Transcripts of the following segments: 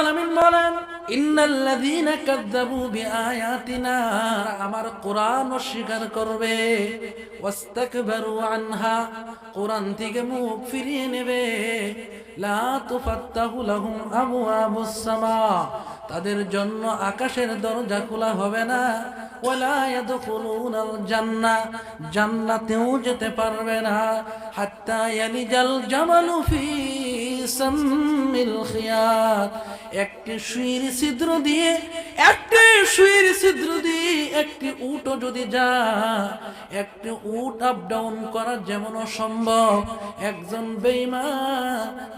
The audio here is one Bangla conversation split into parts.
আলামিন বলেন, ইন্নাল্লাযীনা কাযযাবু আমার কোরআন অস্বীকার করবে। ওয়াস্তাকবারু আনহা কোরআন থেকে মুখ ফিরিয়ে নেবে। লা তুফাত্তাহু তাদের জন্য আকাশের দরজা খোলা হবে না। ওয়ালা ইয়াদখুলুনাল জান্নাহ জান্নাতেও যেতে পারবে না। হাত্তা ইয়ালিজাল জামালু ফি খিয়াত একটি সুইর ছিদ্র দিয়ে, একটি সুইর ছিদ্র দিয়ে একটি উটও যদি যা একটি উট আপ ডাউন করা যেমন অসম্ভব, একজন বেইমা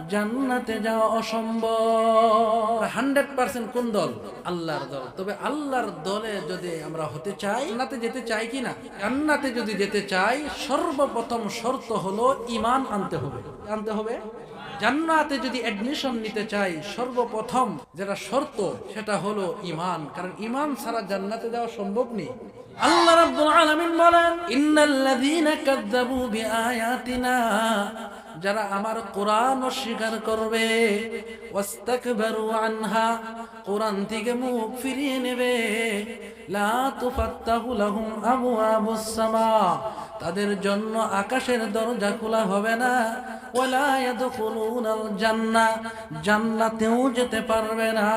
জান্নাতে যাওয়া অসম্ভব। হান্ড্রেড পার্সেন্ট কোন দল? আল্লাহর দল। তবে আল্লাহর দলে যদি আমরা হতে চাই, জান্নাতে যেতে চাই কি না? জান্নাতে যদি যেতে চাই, সর্বপ্রথম শর্ত হলো ইমান আনতে হবে। আনতে হবে? জান্নাতে যদি অ্যাডমিশন নিতে চাই, সর্বপ্রথম যেটা শর্ত সেটা হলো ইমান কারণ ইমান ছাড়া জান্নাতে যাওয়া সম্ভব নেই। আল্লাহ রাব্বুল আলামিন বলেন, ইন্নাল্লাযীনা কাযযাবু বিআয়াতিনা যারা আমার কোরআন অস্বীকার করবে, ওয়াস্তাকবারু আনহা কোরআন থেকে মুখ ফিরিয়ে নেবে। লা তুফাত্তাহু লাহুম আবওয়াবুস সামা তাদের জন্য আকাশের দরজা খোলা হবে না। ওয়ালা ইয়াদখুলুনাল জান্নাহ জান্নাতেও যেতে পারবে না।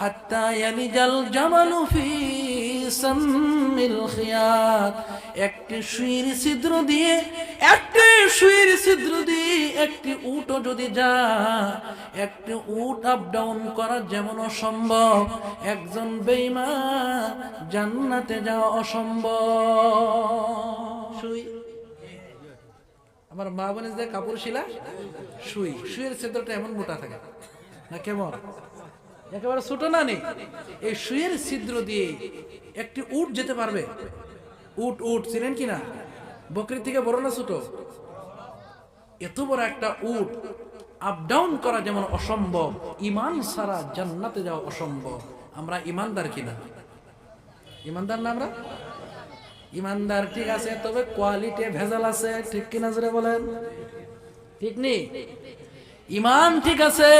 হাত্তা ইয়ালিজাল জামালু ফি সাম্মিল খিয়াত। একটি সুইর ছিদ্র দিয়ে, একটি সুইর ছিদ্র দিয়ে একটি উটও যদি যা একটি উট আপ ডাউন করা যেমন অসম্ভব, একজন বেইমা জান্নাতে যাওয়া অসম্ভব। সুই আমার মা বোনের যে, কাপড় শিলা শুই সুইয়ের ছিদ্রটা এমন মোটা থাকে। না, কেমন? একেবারে ছোট না নেই। এই সুইয়ের ছিদ্র দিয়ে একটি উট যেতে পারবে? উট উট ছিলেন কিনা বকরি থেকে বড় না ছোট? এত বড় একটা উট আপ ডাউন করা যেমন অসম্ভব, ইমান সারা জান্নাতে যাওয়া অসম্ভব। আমরা ইমানদার কিনা? ইমানদার না আমরা? ইমানদার, ঠিক আছে, তবে কোয়ালিটি ভেজাল আছে, ঠিক কিনা জোরে বলেন? ঠিক নেই ইমান ঠিক আছে,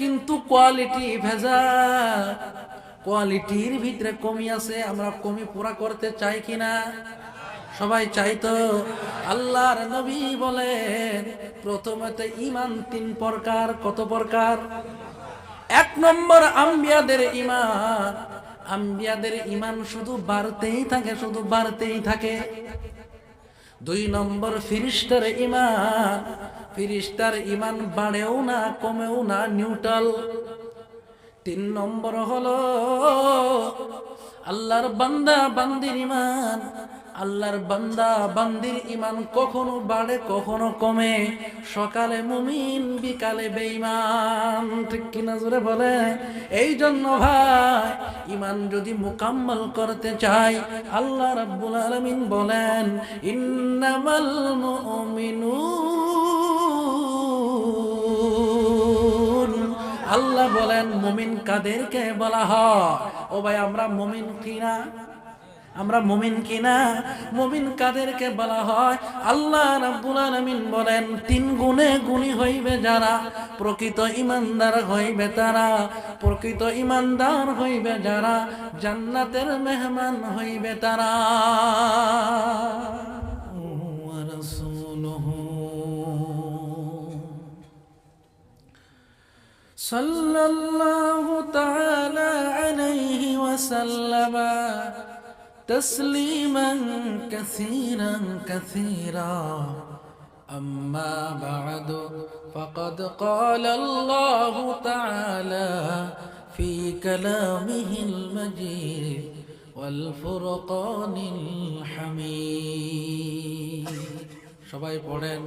কিন্তু কোয়ালিটি ভেজাল। কোয়ালিটির ভিতরে কমি আছে, আমরা কমি পুরা করতে চাই কিনা? সবাই চাইতো আল্লাহর নবী বলেন প্রথমত ইমান তিন প্রকার, কত প্রকার? এক নম্বর আম্বিয়াদের ইমান আম্বিয়াদের ইমান শুধু বাড়তেই থাকে, শুধু বাড়তেই থাকে। দুই নম্বর ফিরিস্টার ইমান ফিরিস্টার ইমান বাড়েও না, কমেও না, নিউট্রাল। তিন নম্বর হলো আল্লাহর বান্দা, বান্দির ইমান আল্লাহর বান্দা, বান্দির ইমান কখনো বাড়ে, কখনো কমে। সকালে মুমিন, বিকালে বেঈমান। ঠিক কিনা জোরে বলে? এই জন্য ভাই ইমান যদি মুকাম্মল করতে চাই, আল্লাহ রাব্বুল আলামিন বলেন, ইন্নামাল মুমিনুন। আল্লাহ বলেন, মুমিন কাদেরকে বলা হয়? ও ভাই, আমরা মুমিন কিনা আমরা মুমিন কিনা মুমিন কাদেরকে বলা হয় আল্লাহ রাব্বুল আলামিন বলেন তিন গুণে গুণী হইবে যারা প্রকৃত ইমানদার হইবে তারা প্রকৃত ইমানদার হইবে যারা জান্নাতের মেহমান হইবে তারা صلى الله تعالى عليه وسلم تسليما كثيرا كثيرا أما بعد فقد قال الله تعالى في كلامه المجيد والفرقان الحميد সবাই পড়েন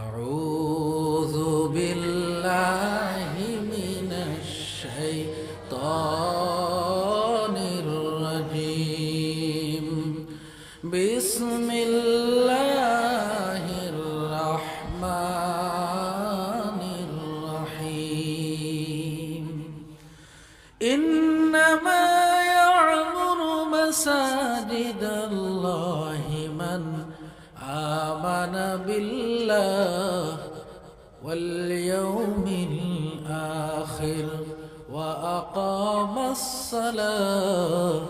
أعوذ بالله من الشيطان واليوم الآخر وأقام الصلاة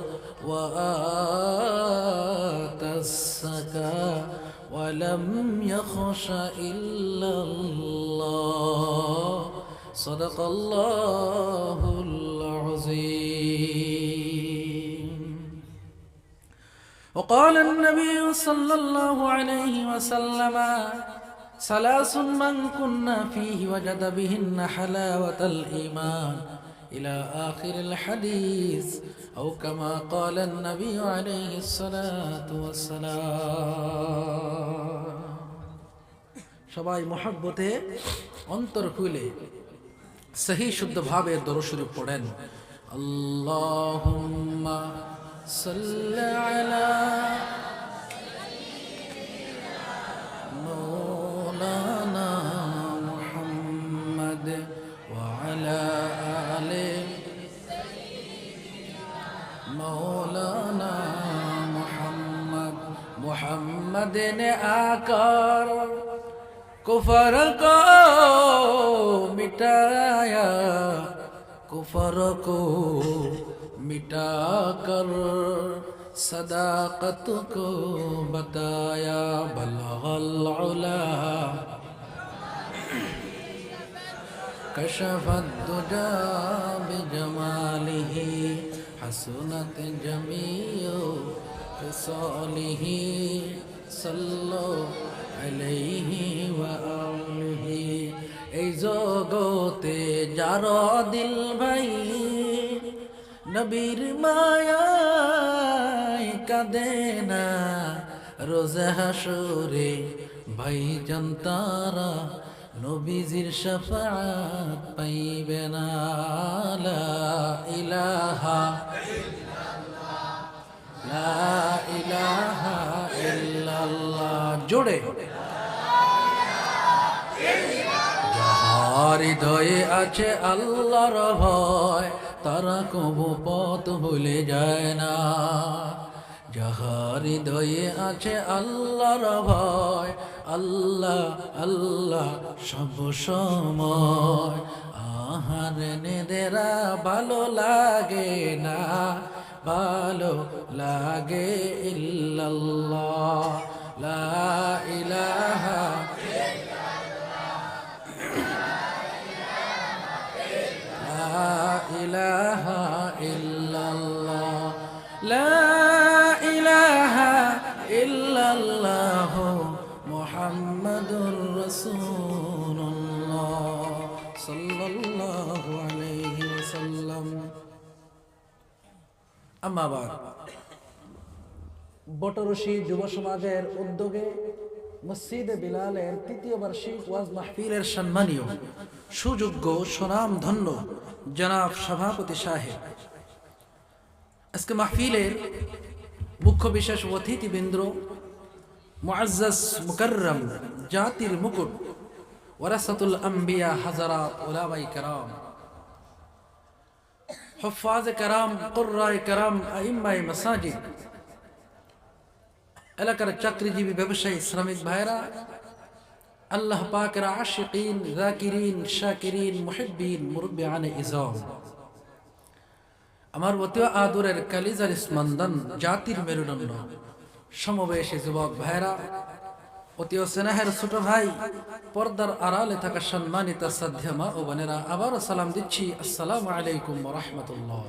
وآتى الزكاة ولم يخش إلا الله. صدق الله العظيم. وقال النبي صلى الله عليه وسلم ثلاث من كنا فيه وجد بهن حلاوة الإيمان إلى آخر الحديث أو كما قال النبي عليه الصلاة والسلام সবাই মহাব্বতে অন্তর খুলে সহি শুদ্ধভাবে দরশুরি পড়েন আল্লাহুম্মা সাল্লি আলা محمد نے آ کر کفر کو مٹایا کفر کو مٹا کر صداقت کو بتایا بلغ العلا كشف الدجى بجماله حسنت جميع خصاله صلوا عليه وآله এই জগতে যার দিল ভাই নবীর মায়ায় কাঁদে না রোজা হাসরে ভাই জনতারা নবীজির শফাত পাইবে না লা ইলাহা যাহার হৃদয়ে আছে আল্লাহর ভয়, তারা কবু পথ ভুলে যায় না। যাহার হৃদয়ে আছে আল্লাহর ভয়, আল্লাহ আল্লাহ সব সময়। আহার নেদেরা ভালো লাগে না। بالو لاقي إلا الله لا إله إلا الله لا إله إلا الله আমাবার বটরসি যুব সমাজের উদ্যোগে মসজিদে বিলালের তৃতীয় বার্ষিক ওয়াজ মাহফিলের সম্মানীয়, সুযোগ্য সুনাম ধন্য জনাব সভাপতি সাহেব। আজকে মাহফিলের মুখ্য বিশেষ অতিথিবৃন্দ্র মুআজ্জাজ মুকাররম, জাতির মুকুট, ওয়ারাসাতুল আম্বিয়া হাজারা ওলামাই কারাম। হুফাজ কারাম কুররায় কারাম আইম্মাই মাসাজিদ এলাকার চাকরিজীবী ব্যবসায়ী শ্রমিক ভাইরা আল্লাহ পাকের আশিকিন জাকিরিন শাকিরিন মুহিব্বিন মুরব্বি আনে ইজম আমার অতি আদরের কালিজার স্মন্দন জাতির মেরুদণ্ড সমবেশী যুবক ভাইরা অতি স্নেহের ছোট ভাই, পর্দার আড়ালে থাকা সম্মানিত মা ও বোনেরা, আবারও সালাম দিচ্ছি। আসসালামু আলাইকুম রহমতুল্লাহ।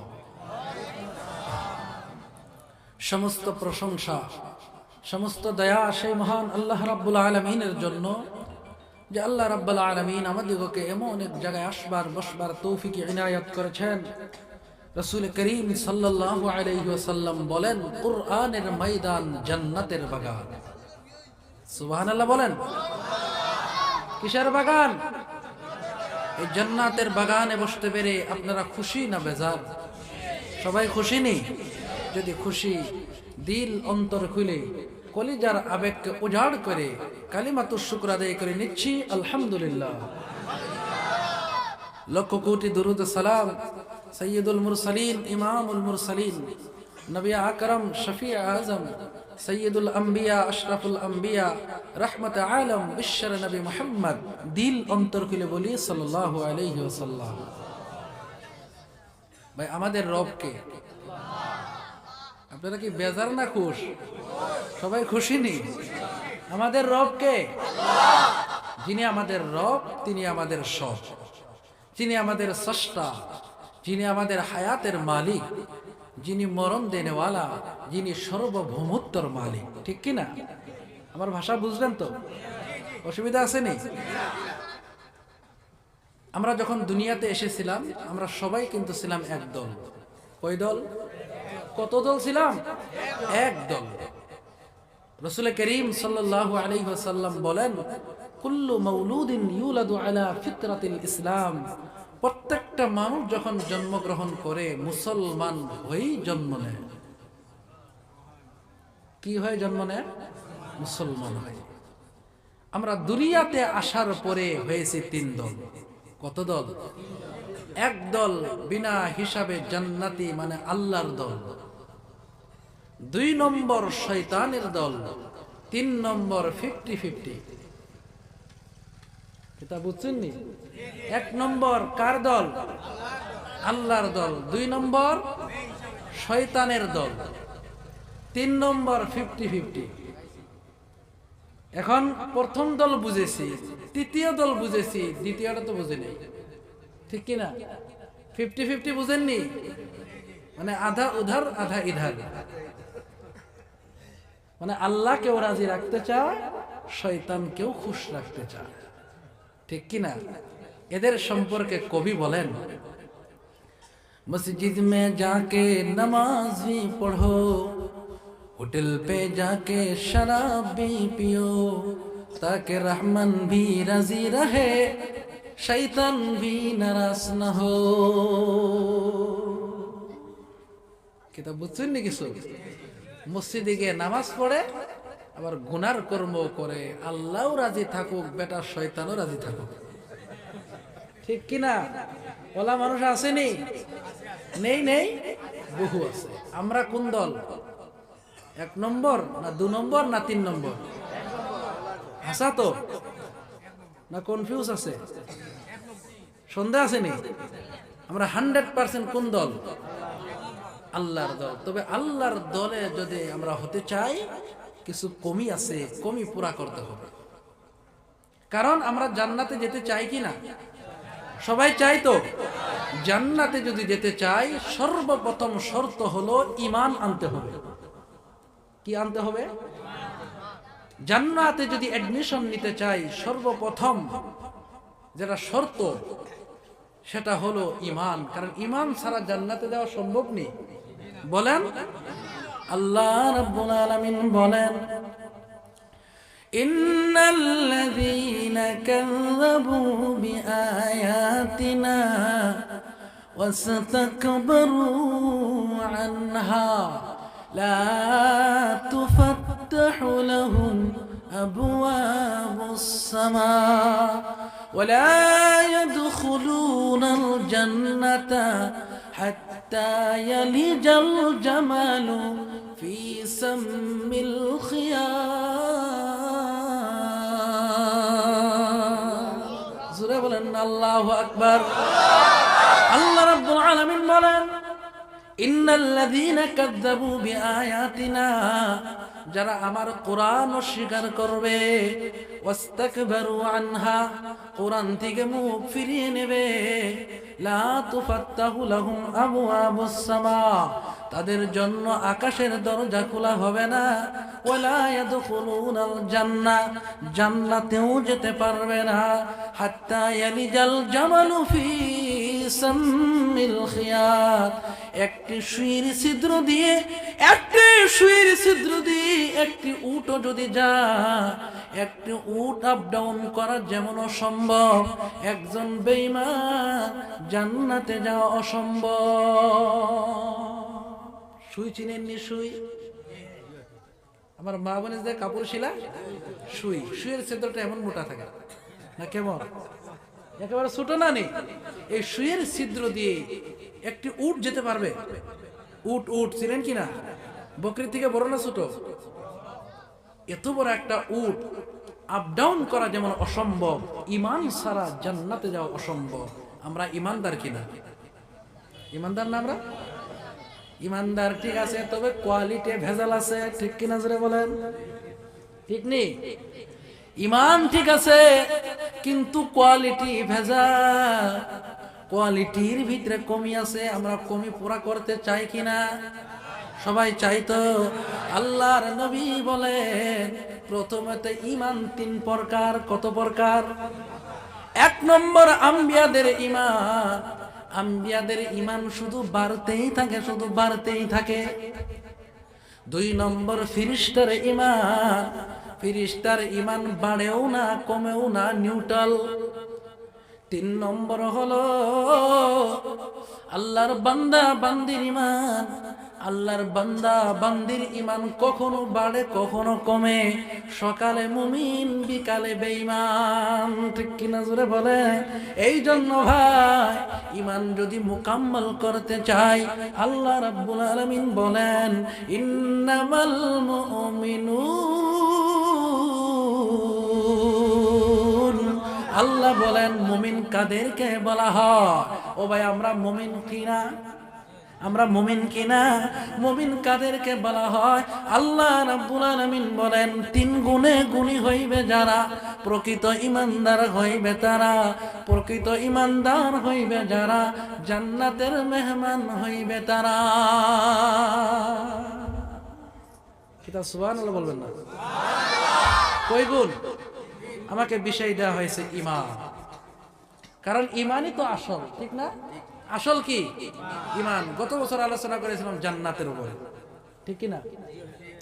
সমস্ত প্রশংসা, সমস্ত দয়া সেই মহান আল্লাহ রাব্বুল আলমিনের জন্য যে আল্লাহ রাব্বুল আলমিন আমাদিগকে এমন এক জায়গায় আসবার, বসবার তৌফিকে ইনায়ত করেছেন। রসুল করিম সাল্লাল্লাহু আলাইহি ওয়াসাল্লাম বলেন, কুরআনের ময়দান জান্নাতের বাগান। সুবহানাল্লাহ বলেন। কিসের বাগান? এই বাগানে বসতে পেরে আপনারা খুশি না বেজার? সবাই খুশি নেই যদি খুশি, দিল অন্তর খুলে, কলিজার আবেগকে উজাড় করে কালিমাতুর শুক্র করে নিচ্ছি, আলহামদুলিল্লাহ। লক্ষ কোটি দুরুদ সালাম সৈয়দুল মুরসালিন, ইমামুল মুরসালিন, নবী আকরম শফি আজম সৈয়দুল আম্বিয়া, আশরাফুল আম্বিয়া, রহমত আলম, বিশ্বর নবী মোহাম্মদ, দিল অন্তর খুলে বলি আলাইহি ওয়াসাল্লাম। ভাই, আমাদের রব কে? আপনারা কি বেজার না খুশ? সবাই খুশি নি? আমাদের রব কে? যিনি আমাদের রব, তিনি আমাদের সব। যিনি আমাদের স্রষ্টা, যিনি আমাদের হায়াতের মালিক যিনি মরণ দেনেওয়ালা, যিনি সর্বভৌমত্বর মালিক, ঠিক কি না? আমার ভাষা বুঝলেন তো? অসুবিধা আসেনি আমরা যখন দুনিয়াতে এসেছিলাম, আমরা সবাই কিন্তু ছিলাম এক দল। কয় দল? কত দল ছিলাম? এক দল। রসুল করিম সাল্লাল্লাহু আলাইহি ওয়াসাল্লাম বলেন, কুল্লু মাউলুদিন ইউলাদু আলা ফিতরাতিল ইসলাম। প্রত্যেকটা মানুষ যখন জন্মগ্রহণ করে, মুসলমান হয়েই জন্ম নেয়। কি হয় জন্ম নেয়? মুসলমান হয়। আমরা দুনিয়াতে আসার পরে হয়েছে তিন দল। কত দল? এক দল বিনা হিসাবে জান্নাতি মানে আল্লাহর দল। দুই নম্বর শৈতানের দল, তিন নম্বর ফিফটি ফিফটি। এটা বুঝছেন নি এক নম্বর কার দল? আল্লাহর দল। দুই নম্বর শয়তানের দল। তিন নম্বর ফিফটি ফিফটি এখন প্রথম দল বুঝেছি, তৃতীয় দল বুঝেছি, দ্বিতীয়টা তো বুঝে নেই ঠিক কিনা? ফিফটি ফিফটি বুঝেননি? মানে আধা উধার, আধা ইধার। মানে আল্লাহকেও রাজি রাখতে চায়, শয়তানকেও খুশ রাখতে চায়। ঠিক কিনা এদের সম্পর্কে কবি বলেন, মসজিদ মে যাকে নমাজ পড়ো, হোটেল পে যাকে শরাব ভি পিও তাকে রহমান ভি রাজি রহে শৈতান ভি নারাজ না হো। কিতা বুঝছেন নাকি সব? মসজিদে গিয়ে নামাজ পড়ে আবার গুনার কর্ম করে, আল্লাহও রাজি থাকুক, বেটা শয়তানও রাজি থাকুক। ঠিক কিনা? ওলা মানুষ আসেনি নেই নেই? বহু আছে। আমরা কোন দল? এক নম্বর না দু নম্বর না তিন নম্বর? হাসা তো? না কনফিউজ আছে? সন্দেহ আসেনি আমরা হান্ড্রেড পার্সেন্ট কোন দল? আল্লাহর দল। তবে আল্লাহর দলে যদি আমরা হতে চাই কিছু কমি আছে কমি পুরা করতে হবে। কারণ আমরা জান্নাতে যেতে চাই কি না? সবাই চাই তো? জান্নাতে যদি যেতে চাই, সর্বপ্রথম শর্ত হলো ইমান আনতে হবে। কি আনতে হবে? জান্নাতে যদি অ্যাডমিশন নিতে চাই, সর্বপ্রথম যেটা শর্ত, সেটা হলো ইমান কারণ ইমান ছাড়া জান্নাতে যাওয়া সম্ভব নেই। বলেন? আল্লাহ রাব্বুল আলামিন বলেন إن الذين كذبوا بآياتنا واستكبروا عنها لا تفتح لهم أبواب السماء ولا يدخلون الجنة حتى يلج الجمل في سم الخيام জোরে বলেন আল্লাহ আকবার আল্লাহ রাব্বুল আলামিন বলেন ইন্নাল্লাযীনা কাযযাবু বিআয়াতিনা যারা আমার কোরআন অস্বীকার করবে আনহা, কোরআন থেকে মুখ ফিরিয়ে নেবে। তাদের জন্য আকাশের দরজা খোলা হবে না। যেতে পারবে না। হাত্তা জামালু ফি একটি দিয়ে একটি দিয়ে একটি উটও যদি একটি উট আপ ডাউন যেমন অসম্ভব, একজন বেইমান জান্নাতে যাওয়া অসম্ভব। সুই চিনেননি সুই? আমার মা বোনের যে কাপড় শিলা? সুই। সুইয়ের ছিদ্রটা এমন মোটা থাকে। না কেমন? একেবারে ছোট না নেই এই সুইয়ের ছিদ্র দিয়ে একটি উট যেতে পারবে? উট উট ছিলেন কি না? বকরি থেকে বড় না ছোট? এত বড় একটা উট আপ ডাউন করা যেমন অসম্ভব, ইমান সারা জান্নাতে যাওয়া অসম্ভব। আমরা ইমানদার কিনা ইমানদার না আমরা? ইমানদার, ঠিক আছে, তবে কোয়ালিটি ভেজাল আছে, ঠিক কিনা জোরে বলেন? ঠিক নেই? ইমান ঠিক আছে, কিন্তু কোয়ালিটি ভেজা কোয়ালিটির ভিতরে কমি আছে, আমরা কমি পুরা করতে চাই কিনা? সবাই চাইতো আল্লাহর নবী বলেন প্রথমে ইমান তিন প্রকার, কত প্রকার? এক নম্বর, আম্বিয়াদের ইমান। আম্বিয়াদের ইমান শুধু বাড়তেই থাকে, শুধু বাড়তেই থাকে। দুই নম্বর ফিরিস্টার ইমান। ফিরিস্টার ইমান বাড়েও না, কমেও না নিউট্রাল তিন নম্বর হলো, আল্লাহর বান্দা বান্দির ইমান। আল্লাহর বান্দা বান্দির ইমান কখনো বাড়ে, কখনো কমে। সকালে মুমিন, বিকালে বেঈমান। ঠিক কিনা জোরে বলে? এই জন্য ভাই, ইমান যদি মুকাম্মল করতে চাই, আল্লাহ রাব্বুল আলামিন বলেন, ইন্নামাল মুমিনুন আল্লাহ বলেন, মুমিন কাদেরকে বলা হয়? ও ভাই, আমরা মুমিন কিনা আমরা মুমিন কিনা মুমিন কাদেরকে বলা হয়? আল্লাহ রাব্বুল আলামিন বলেন, তিন গুণে গুণী হইবে যারা, প্রকৃত ইমানদার হইবে তারা, প্রকৃত ইমানদার হইবে যারা, জান্নাতের মেহমান হইবে তারা। কিতা সুবহানাল্লাহ বলবেন না? কই গুণ? আমাকে বিষয় দেওয়া হয়েছে ইমান। কারণ ইমানই তো আসল, ঠিক না? আসল কি? ইমান। গত বছর আলোচনা করেছিলাম জান্নাতের উপরে। ঠিক কি না?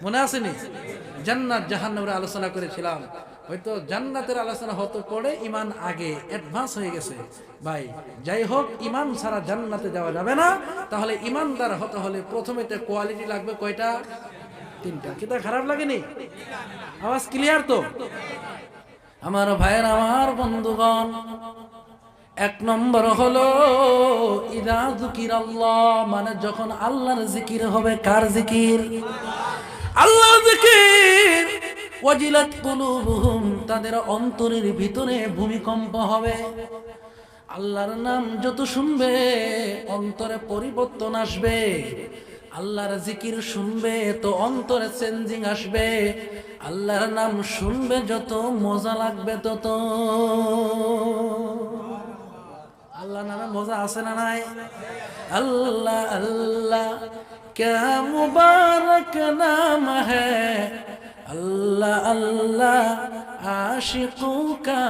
মনে আসেনি জান্নাত জাহান্নামের আলোচনা করেছিলাম। হয়তো জান্নাতের আলোচনা হতো পড়ে ইমান আগে অ্যাডভান্স হয়ে গেছে। ভাই, যাই হোক, ইমান ছাড়া জান্নাতে যাওয়া যাবে না। তাহলে ইমানদার হতে হলে প্রথমে তো কোয়ালিটি লাগবে কয়টা? তিনটা। কিতা খারাপ লাগেনি? আওয়াজ ক্লিয়ার তো? আমার ভাইয়ের, আমার বন্ধুগণ, এক নম্বর হলো, ইদা জিকির আল্লাহ মানে যখন আল্লাহর জিকির হবে, কার জিকির? আল্লাহর জিকির। ওয়াজিলাত কুলুবুহুম, তাদের অন্তরের ভিতরে ভূমিকম্প হবে। আল্লাহর নাম যত শুনবে, অন্তরে পরিবর্তন আসবে। আল্লাহর জিকির শুনবে, তো অন্তরে চেঞ্জিং আসবে। আল্লাহর নাম শুনবে, যত মজা লাগবে তত। আল্লাহ নামে মজা আছে না নাই? আল্লাহ আল্লাহ ক্যা মুবারক নাম হে? আল্লাহ আল্লাহ, আশিকু কা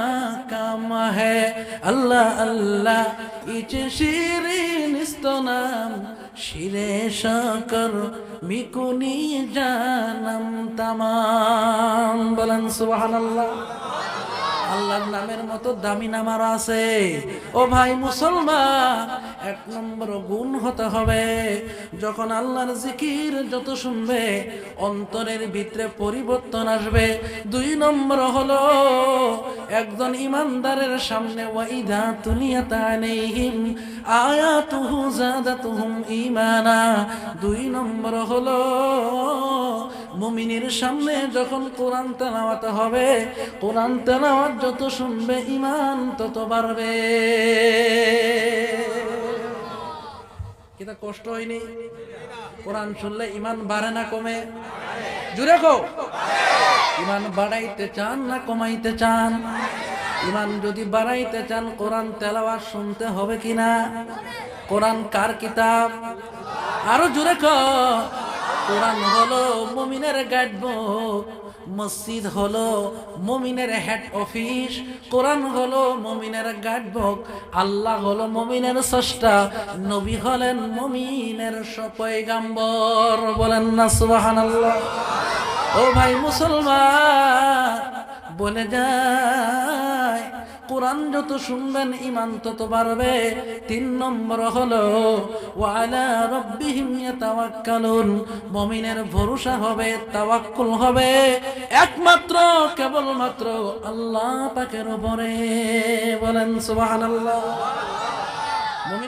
কাম ہے আল্লাহ আল্লাহ اچ شیرین নাম শিরে শকর মিকুনি জানম তামাম। বলেন সুবহানাল্লাহ। আল্লাহর নামের মতো দামি নাম আর আছে। ও ভাই মুসলমান, এক নম্বর গুণ হতে হবে। যখন আল্লাহর জিকির যত শুনবে, অন্তরের ভিতরে পরিবর্তন আসবে। দুই নম্বর হলো, একজন ইমানদারের সামনে, ওয়াইদা তুলিয়া তানেহিম আয়াতুহু জাদাতুহুম ঈমানা। দুই নম্বর হলো, মুমিনের সামনে যখন কোরআন তেলাওয়াত হবে, কোরআন তেলাওয়াত যত শুনবে ইমান তত বাড়বে। এটা কষ্ট হয়নি? কোরআন শুনলে ইমান বাড়ে না কমে? জুড়ে কো ইমান বাড়াইতে চান না কমাইতে চান? ইমান যদি বাড়াইতে চান, কোরআন তেলাওয়াত শুনতে হবে কিনা কোরআন কার কিতাব? আরও জুড়ে কোরআন হলো মুমিনের গাইডবুক মসজিদ হলো মমিনের হেড অফিস, কোরআন হলো মমিনের গাইডবুক, আল্লাহ হলো মমিনের স্রষ্টা নবী হলেন মমিনের সপয়গাম্বর বলেন না, সুবহানাল্লাহ। ও ভাই মুসলমান, বলে যায় কোরআন যত শুনবেন ইমান তত বাড়বে। তিন নম্বর হলো, ওয়ালা রব্বিহিম ইয়াতাওয়াক্কালুন। মুমিনের ভরসা হবে, তাওয়াক্কুল হবে। একমাত্র, কেবলমাত্র আল্লাহ পাকের উপরে। বলেন সুবহানাল্লাহ।